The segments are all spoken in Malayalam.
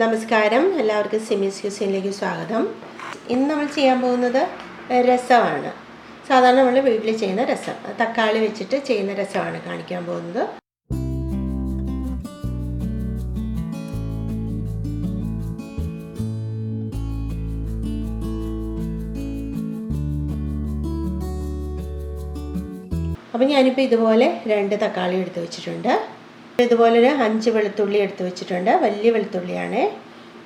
നമസ്കാരം. എല്ലാവർക്കും സിമിസ് ക്യൂസിനിലേക്ക് സ്വാഗതം. ഇന്ന് നമ്മൾ ചെയ്യാൻ പോകുന്നത് രസമാണ്. സാധാരണ നമ്മൾ വീട്ടിൽ ചെയ്യുന്ന രസം. തക്കാളി വെച്ചിട്ട് ചെയ്യുന്ന രസമാണ് കാണിക്കാൻ പോകുന്നത്. അപ്പം ഞാനിപ്പോൾ ഇതുപോലെ രണ്ട് തക്കാളി എടുത്ത് വെച്ചിട്ടുണ്ട്. ഇതുപോലെ ഒരു അഞ്ച് വെളുത്തുള്ളി എടുത്ത് വെച്ചിട്ടുണ്ട്. വലിയ വെളുത്തുള്ളിയാണ്.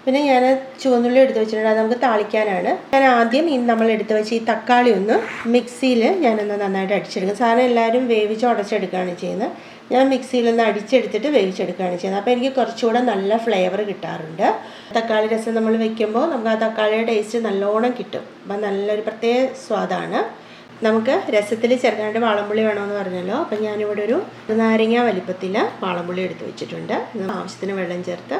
പിന്നെ ഞാൻ ചുവന്നുള്ളി എടുത്ത് വെച്ചിട്ടുണ്ട്. അത് നമുക്ക് താളിക്കാനാണ്. ഞാൻ ആദ്യം ഈ നമ്മൾ എടുത്ത് വെച്ച് ഈ തക്കാളി ഒന്ന് മിക്സിയിൽ ഞാനൊന്ന് നന്നായിട്ട് അടിച്ചെടുക്കും. സാധനം എല്ലാവരും വേവിച്ച് ഉടച്ചെടുക്കുകയാണ് ചെയ്യുന്നത്. ഞാൻ മിക്സിയിൽ ഒന്ന് അടിച്ചെടുത്തിട്ട് വേവിച്ചെടുക്കുകയാണ് ചെയ്യുന്നത്. അപ്പോൾ എനിക്ക് കുറച്ചുകൂടെ നല്ല ഫ്ലേവർ കിട്ടാറുണ്ട്. തക്കാളി രസം നമ്മൾ വെക്കുമ്പോൾ നമുക്ക് ആ തക്കാളിയുടെ ടേസ്റ്റ് നല്ലോണം കിട്ടും. അപ്പം നല്ലൊരു പ്രത്യേക സ്വാദാണ്. നമുക്ക് രസത്തിൽ ചേർക്കാനായിട്ട് വാളംപുളി വേണമെന്ന് പറഞ്ഞല്ലോ. അപ്പം ഞാനിവിടെ ഒരു നാരങ്ങ വലിപ്പത്തിൽ വാളംപുളി എടുത്ത് വെച്ചിട്ടുണ്ട്. ആവശ്യത്തിന് വെള്ളം ചേർത്ത്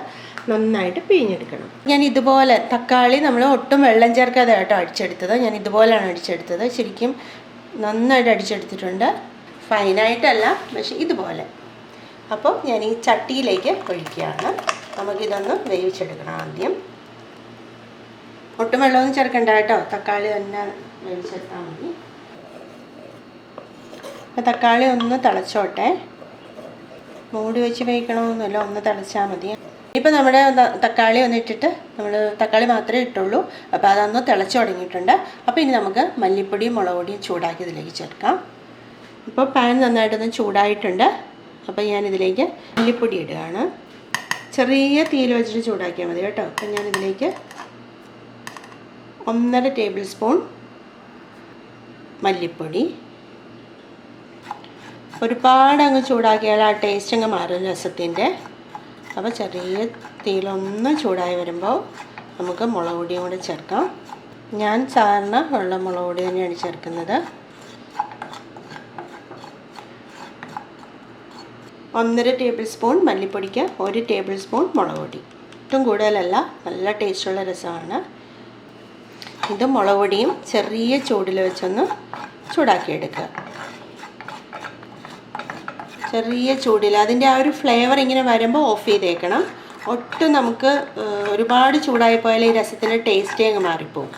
നന്നായിട്ട് പിഴിഞ്ഞെടുക്കണം. ഞാൻ ഇതുപോലെ തക്കാളി നമ്മൾ ഒട്ടും വെള്ളം ചേർക്കാതെ ആയിട്ട് അടിച്ചെടുത്തത്. ഞാൻ ഇതുപോലെയാണ് അടിച്ചെടുത്തത്. ശരിക്കും നന്നായിട്ട് അടിച്ചെടുത്തിട്ടുണ്ട്. ഫൈനായിട്ടല്ല പക്ഷെ ഇതുപോലെ. അപ്പോൾ ഞാൻ ഈ ചട്ടിയിലേക്ക് ഒഴിക്കുകയാണ്. നമുക്കിതൊന്ന് വേവിച്ചെടുക്കണം ആദ്യം. ഒട്ടും വെള്ളമൊന്നും ചേർക്കണ്ട കേട്ടോ. തക്കാളി തന്നെ വേവിച്ചെടുത്താൽ മതി. അപ്പോൾ തക്കാളി ഒന്ന് തിളച്ചോട്ടെ. മൂടി വെച്ച് വേവിക്കണമെന്നല്ല ഒന്ന് തിളച്ചാൽ മതി. ഇപ്പോൾ നമ്മുടെ തക്കാളി ഒന്ന് ഇട്ടിട്ട് നമ്മൾ തക്കാളി മാത്രമേ ഇട്ടുള്ളൂ. അപ്പോൾ അതൊന്ന് തിളച്ച് തുടങ്ങിയിട്ടുണ്ട്. അപ്പോൾ ഇനി നമുക്ക് മല്ലിപ്പൊടിയും മുളക് പൊടിയും ചൂടാക്കി ഇതിലേക്ക് ചേർക്കാം. ഇപ്പോൾ പാൻ നന്നായിട്ടൊന്ന് ചൂടായിട്ടുണ്ട്. അപ്പോൾ ഞാൻ ഇതിലേക്ക് മല്ലിപ്പൊടി ഇടുകയാണ്. ചെറിയ തീയിൽ വെച്ചിട്ട് ചൂടാക്കിയാൽ മതി കേട്ടോ. അപ്പം ഞാൻ ഇതിലേക്ക് ഒന്നര ടേബിൾ സ്പൂൺ മല്ലിപ്പൊടി ഒരുപാട് അങ്ങ് ചൂടാക്കിയാൽ ആ ടേസ്റ്റ് അങ്ങ് മാറും രസത്തിന്റെ. അപ്പോൾ ചെറിയ തീയിലൊന്ന് ചൂടായി വരുമ്പോൾ നമുക്ക് മുളക് പൊടിയും കൂടി ചേർക്കാം. ഞാൻ സാധാരണ ഉള്ള മുളക് പൊടി തന്നെയാണ് ചേർക്കുന്നത്. ഒന്നര ടേബിൾ സ്പൂൺ മല്ലിപ്പൊടിക്ക് ഒരു ടേബിൾ സ്പൂൺ മുളക് പൊടി. ഒട്ടും കൂടുതലല്ല നല്ല ടേസ്റ്റുള്ള രസമാണ്. ഇത് മുളക് പൊടിയും ചെറിയ ചൂടിൽ വെച്ചൊന്ന് ചൂടാക്കിയെടുക്കുക. ചെറിയ ചൂടിൽ അതിന്റെ ആ ഒരു ഫ്ലേവർ ഇങ്ങനെ വരുമ്പോൾ ഓഫ് ചെയ്തേക്കണം. ഒട്ടും നമുക്ക് ഒരുപാട് ചൂടായി പോയാൽ ഈ രസത്തിന്റെ ടേസ്റ്റേ അങ്ങ് മാറിപ്പോവും.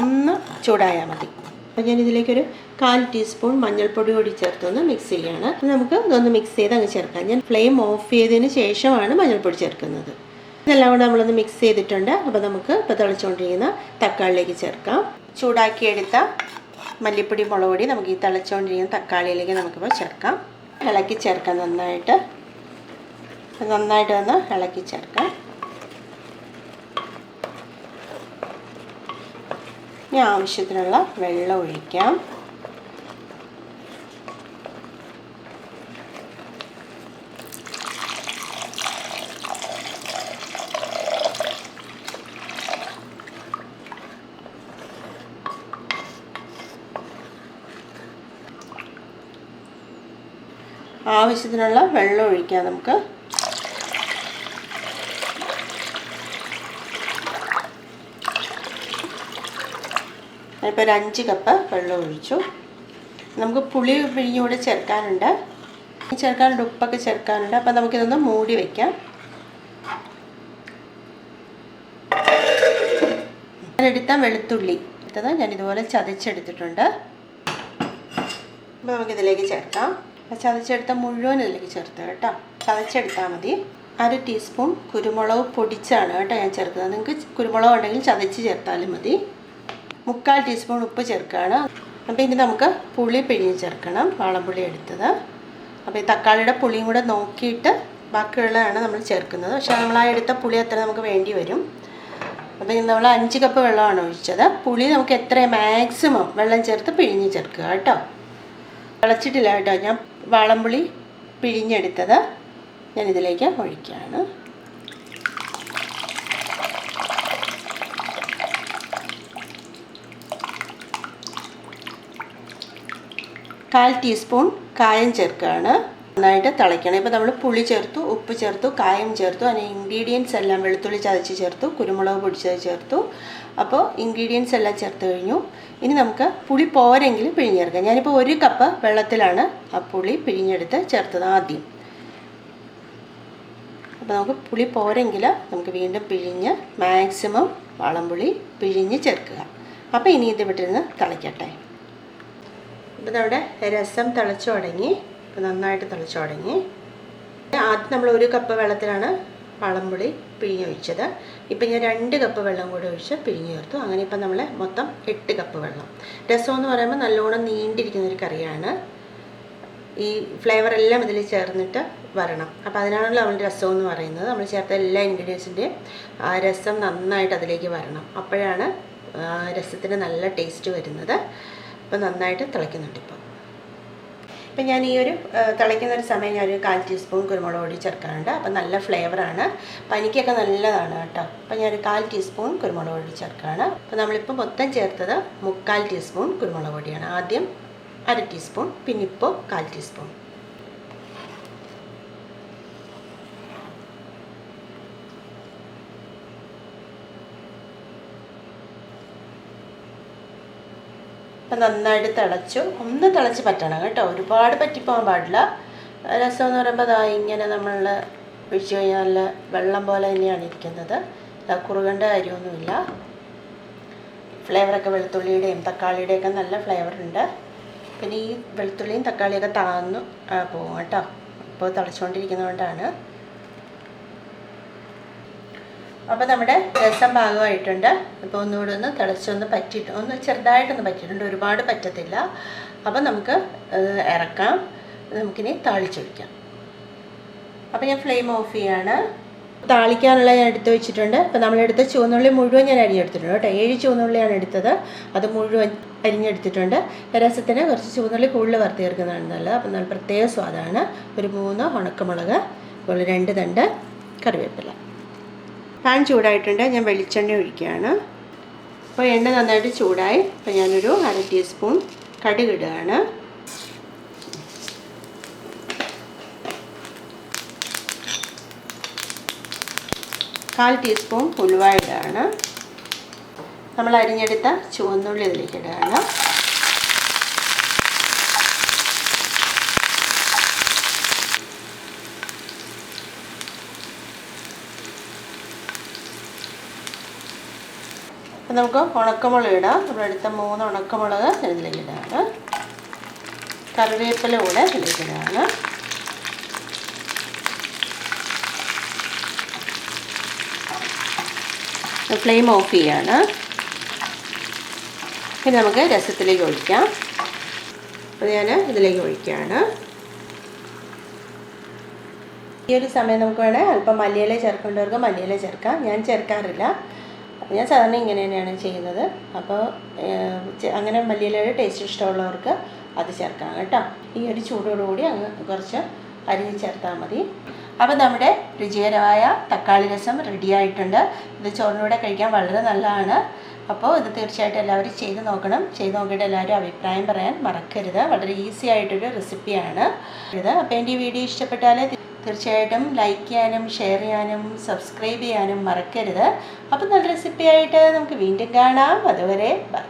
ഒന്ന് ചൂടായാൽ മതി. അപ്പോൾ ഞാൻ ഇതിലേക്കൊരു കാൽ ടീസ്പൂൺ മഞ്ഞൾപ്പൊടി കൂടി ചേർത്തൊന്ന് മിക്സ് ചെയ്യാണ്. നമുക്ക് ഇതൊന്ന് മിക്സ് ചെയ്ത് അങ്ങ് ചേർക്കാം. ഞാൻ ഫ്ലെയിം ഓഫ് ചെയ്തതിന് ശേഷമാണ് മഞ്ഞൾപ്പൊടി ചേർക്കുന്നത്. ഇതെല്ലാം കൂടെ നമ്മളൊന്ന് മിക്സ് ചെയ്തിട്ടുണ്ട്. അപ്പോൾ നമുക്ക് ഇപ്പോൾ തിളച്ചുകൊണ്ടിരിക്കുന്ന തക്കാളിലേക്ക് ചേർക്കാം. ചൂടാക്കിയെടുത്ത മല്ലിപ്പൊടി മുളക് പൊടി നമുക്ക് ഈ തിളച്ചുകൊണ്ടിരിക്കുന്ന തക്കാളിയിലേക്ക് നമുക്കിപ്പോൾ ചേർക്കാം. ഇളക്കി ചേർക്കാം നന്നായിട്ട്. നന്നായിട്ട് ഒന്ന് ഇളക്കി ചേർക്കാം. ഇനി ആവശ്യത്തിനുള്ള വെള്ളം ഒഴിക്കാം. ആവശ്യത്തിനുള്ള വെള്ളം ഒഴിക്കാം നമുക്ക്. ഞാനിപ്പോൾ ഒരു അഞ്ച് കപ്പ് വെള്ളം ഒഴിച്ചു. നമുക്ക് പുളി പിഴിഞ്ഞുകൂടെ ചേർക്കാനുണ്ട്. ചേർക്കാനുണ്ട് ഉപ്പൊക്കെ ചേർക്കാനുണ്ട്. അപ്പം നമുക്കിതൊന്ന് മൂടി വയ്ക്കാം ഞാനെടുത്ത വെളുത്തുള്ളി എടുത്തത് ഞാൻ ഇതുപോലെ ചതച്ചെടുത്തിട്ടുണ്ട്. അപ്പോൾ നമുക്കിതിലേക്ക് ചേർക്കാം. ചതച്ചെടുത്ത മുഴുവൻ ഇതിലേക്ക് ചേർത്ത് കേട്ടോ. ചതച്ചെടുത്താൽ മതി. അര ടീസ്പൂൺ കുരുമുളക് പൊടിച്ചാണ് കേട്ടോ ഞാൻ ചേർക്കുന്നത്. നിങ്ങൾക്ക് കുരുമുളക് ഉണ്ടെങ്കിൽ ചതച്ച് ചേർത്താലും മതി. മുക്കാൽ ടീസ്പൂൺ ഉപ്പ് ചേർക്കുകയാണ്. അപ്പോൾ ഇനി നമുക്ക് പുളി പിഴിഞ്ഞ് ചേർക്കണം. വാളംപുളി എടുത്തത്. അപ്പോൾ ഈ തക്കാളിയുടെ പുളിയും കൂടെ നോക്കിയിട്ട് ബാക്കിയുള്ളതാണ് നമ്മൾ ചേർക്കുന്നത്. പക്ഷേ നമ്മൾ ആ എടുത്ത പുളി അത്ര നമുക്ക് വേണ്ടി വരും. അപ്പോൾ നമ്മൾ അഞ്ച് കപ്പ് വെള്ളമാണ് ഒഴിച്ചത്. പുളി നമുക്ക് എത്ര മാക്സിമം വെള്ളം ചേർത്ത് പിഴിഞ്ഞ് ചേർക്കുക കേട്ടോ. തിളച്ചിട്ടില്ല കേട്ടോ. ഞാൻ വാളംപുളി പിഴിഞ്ഞെടുത്തത് ഞാൻ ഇതിലേക്ക് ഒഴിക്കുകയാണ്. കാൽ ടീസ്പൂൺ കായം ചേർക്കുകയാണ്. നന്നായിട്ട് തിളയ്ക്കണം. ഇപ്പോൾ നമ്മൾ പുളി ചേർത്തു ഉപ്പ് ചേർത്തു കായം ചേർത്തു അതിന് ഇൻഗ്രീഡിയൻസ് എല്ലാം വെളുത്തുള്ളി ചതച്ച് ചേർത്തു കുരുമുളക് പൊടിച്ചത് ചേർത്തു. അപ്പോൾ ഇൻഗ്രീഡിയൻസ് എല്ലാം ചേർത്ത് കഴിഞ്ഞു. ഇനി നമുക്ക് പുളി പോരെങ്കിൽ പിഴിഞ്ഞെടുക്കാം. ഞാനിപ്പോൾ ഒരു കപ്പ് വെള്ളത്തിലാണ് ആ പുളി പിഴിഞ്ഞെടുത്ത് ചേർത്തത് ആദ്യം. അപ്പോൾ നമുക്ക് പുളി പോരെങ്കിൽ നമുക്ക് വീണ്ടും പിഴിഞ്ഞ് മാക്സിമം വളംപുളി പിഴിഞ്ഞ് ചേർക്കുക. അപ്പോൾ ഇനി ഇത് വിട്ടിരുന്ന് തിളയ്ക്കട്ടെ. ഇപ്പോൾ നമ്മുടെ രസം തിളച്ചു തുടങ്ങി. ഇപ്പോൾ നന്നായിട്ട് തിളച്ചു തുടങ്ങി. ആദ്യം നമ്മൾ ഒരു കപ്പ് വെള്ളത്തിലാണ് വളംപുളി പിഴിഞ്ഞൊഴിച്ചത്. ഇപ്പം ഞാൻ രണ്ട് കപ്പ് വെള്ളം കൂടി ഒഴിച്ച് പിഴിഞ്ഞ് ചേർത്തു അങ്ങനെ ഇപ്പം നമ്മൾ മൊത്തം എട്ട് കപ്പ് വെള്ളം. രസം എന്ന് പറയുമ്പോൾ നല്ലോണം നീണ്ടിരിക്കുന്ന ഒരു കറിയാണ്. ഈ ഫ്ലേവർ എല്ലാം ഇതിൽ ചേർന്നിട്ട് വരണം. അപ്പോൾ അതിനാണല്ലോ നമ്മൾ രസം എന്ന് പറയുന്നത്. നമ്മൾ ചേർത്ത എല്ലാ ഇൻഗ്രീഡിയൻസിന്റെയും ആ രസം നന്നായിട്ട് അതിലേക്ക് വരണം. അപ്പോഴാണ് രസത്തിന് നല്ല ടേസ്റ്റ് വരുന്നത്. അപ്പോൾ നന്നായിട്ട് തിളയ്ക്കുന്നുണ്ട് ഇപ്പോൾ ഇപ്പം ഞാൻ ഈ ഒരു തിളയ്ക്കുന്ന ഒരു സമയം ഞാനൊരു കാൽ ടീസ്പൂൺ കുരുമുളക് പൊടി ചേർക്കാറുണ്ട്. അപ്പം നല്ല ഫ്ലേവറാണ് പനിക്കൊക്കെ നല്ലതാണ് കേട്ടോ. അപ്പം ഞാനൊരു കാൽ ടീസ്പൂൺ കുരുമുളക് പൊടി ചേർക്കുകയാണ് അപ്പം നമ്മളിപ്പോൾ മൊത്തം ചേർത്തത് മുക്കാൽ ടീസ്പൂൺ കുരുമുളക് പൊടിയാണ്. ആദ്യം അര ടീസ്പൂൺ പിന്നിപ്പോൾ കാൽ ടീസ്പൂൺ. അപ്പം നന്നായിട്ട് തിളച്ചു. ഒന്ന് തിളച്ച് പറ്റണം കേട്ടോ. ഒരുപാട് പറ്റിപ്പോകാൻ പാടില്ല. രസം എന്ന് പറയുമ്പോൾ അതാ ഇങ്ങനെ നമ്മൾ ഒഴിച്ച് കഴിഞ്ഞാൽ നല്ല വെള്ളം പോലെ തന്നെയാണ് ഇരിക്കുന്നത്. കുറുകേണ്ട കാര്യമൊന്നുമില്ല. ഫ്ലേവറൊക്കെ വെളുത്തുള്ളിയുടെയും തക്കാളിയുടെയൊക്കെ നല്ല ഫ്ലേവർ ഉണ്ട്. പിന്നെ ഈ വെളുത്തുള്ളിയും തക്കാളിയൊക്കെ താന്നു പോകും കേട്ടോ. ഇപ്പോൾ തിളച്ചുകൊണ്ടിരിക്കുന്നതുകൊണ്ടാണ്. അപ്പോൾ നമ്മുടെ രസം പാകമായിട്ടുണ്ട് അപ്പോൾ ഒന്നുകൂടെ ഒന്ന് തിളച്ചൊന്ന് പറ്റിയിട്ട് ഒന്ന് ചെറുതായിട്ടൊന്ന് പറ്റിയിട്ടുണ്ട്. ഒരുപാട് പറ്റത്തില്ല. അപ്പോൾ നമുക്ക് ഇറക്കാം. നമുക്കിനി താളിച്ചൊഴിക്കാം. അപ്പോൾ ഞാൻ ഫ്ലെയിം ഓഫ് ചെയ്യാണ്. താളിക്കാനുള്ള ഞാൻ എടുത്ത് വെച്ചിട്ടുണ്ട്. അപ്പോൾ നമ്മളെടുത്ത ചുവന്നുള്ളി മുഴുവൻ ഞാൻ അരിഞ്ഞെടുത്തിട്ടുണ്ട് കേട്ടോ. ഏഴ് ചുവന്നുള്ളിയാണ് എടുത്തത്. അത് മുഴുവൻ അരിഞ്ഞെടുത്തിട്ടുണ്ട്. രസത്തിന് കുറച്ച് ചുവന്നുള്ളി കൂടുതൽ വറുത്ത് ചേർക്കുന്നതാണ് നല്ലത്. അപ്പോൾ നല്ല പ്രത്യേക സ്വാദാണ്. ഒരു മൂന്ന് ഉണക്കമുളക് അതുപോലെ രണ്ട് തണ്ട് കറിവേപ്പില. പാൻ ചൂടായിട്ടുണ്ട്. ഞാൻ വെളിച്ചെണ്ണ ഒഴിക്കുകയാണ്. അപ്പോൾ എണ്ണ നന്നായിട്ട് ചൂടായി. അപ്പോൾ ഞാനൊരു അര ടീസ്പൂൺ കടുക് ഇടുകയാണ്. കാൽ ടീസ്പൂൺ ഉലുവ ഇടുകയാണ്. നമ്മൾ അരിഞ്ഞെടുത്ത ചുവന്നുള്ളി ഇതിലേക്ക് ഇടുകയാണ്. നമുക്ക് ഉണക്കമുളക് ഇടാം. നമ്മളെടുത്ത മൂന്ന് ഉണക്കമുളക് ഇതിലേക്ക് ഇടാണ് കറിവേപ്പില കൂടെ ഇതിലേക്ക് ഇടാണ് ഫ്ലെയിം ഓഫ് ചെയ്യാണ്. പിന്നെ നമുക്ക് രസത്തിലേക്ക് ഒഴിക്കാം. അപ്പോൾ ഞാൻ ഇതിലേക്ക് ഒഴിക്കുകയാണ്. ഈ ഒരു സമയം നമുക്ക് വേണേൽ അല്പം മല്ലിയില ചേർക്കേണ്ടവർക്ക് മല്ലിയില ചേർക്കാം. ഞാൻ ചേർക്കാറില്ല. ഞാൻ സാധാരണ ഇങ്ങനെ തന്നെയാണ് ചെയ്യുന്നത്. അപ്പോൾ അങ്ങനെ മല്ലിയിലയുടെ ടേസ്റ്റ് ഇഷ്ടമുള്ളവർക്ക് അത് ചേർക്കാം കേട്ടോ. ഈ ഒരു ചൂടോടുകൂടി അങ്ങ് കുറച്ച് അരിഞ്ഞ് ചേർത്താൽ മതി. അപ്പോൾ നമ്മുടെ രുചികരമായ തക്കാളി രസം റെഡിയായിട്ടുണ്ട് ഇത് ചോറിനൂടെ കഴിക്കാൻ വളരെ നല്ലതാണ്. അപ്പോൾ ഇത് തീർച്ചയായിട്ടും എല്ലാവരും ചെയ്ത് നോക്കണം. ചെയ്ത് നോക്കിയിട്ട് എല്ലാവരും അഭിപ്രായം പറയാൻ മറക്കരുത്. വളരെ ഈസി ആയിട്ടൊരു റെസിപ്പിയാണ് ഇത് അപ്പോൾ എന്റെ ഈ വീഡിയോ ഇഷ്ടപ്പെട്ടാൽ തീർച്ചയായിട്ടും ലൈക്ക് ചെയ്യാനും ഷെയർ ചെയ്യാനും സബ്സ്ക്രൈബ് ചെയ്യാനും മറക്കരുത്. അപ്പം നല്ല റെസിപ്പിയായിട്ട് നമുക്ക് വീണ്ടും കാണാം. അതുവരെ ബൈ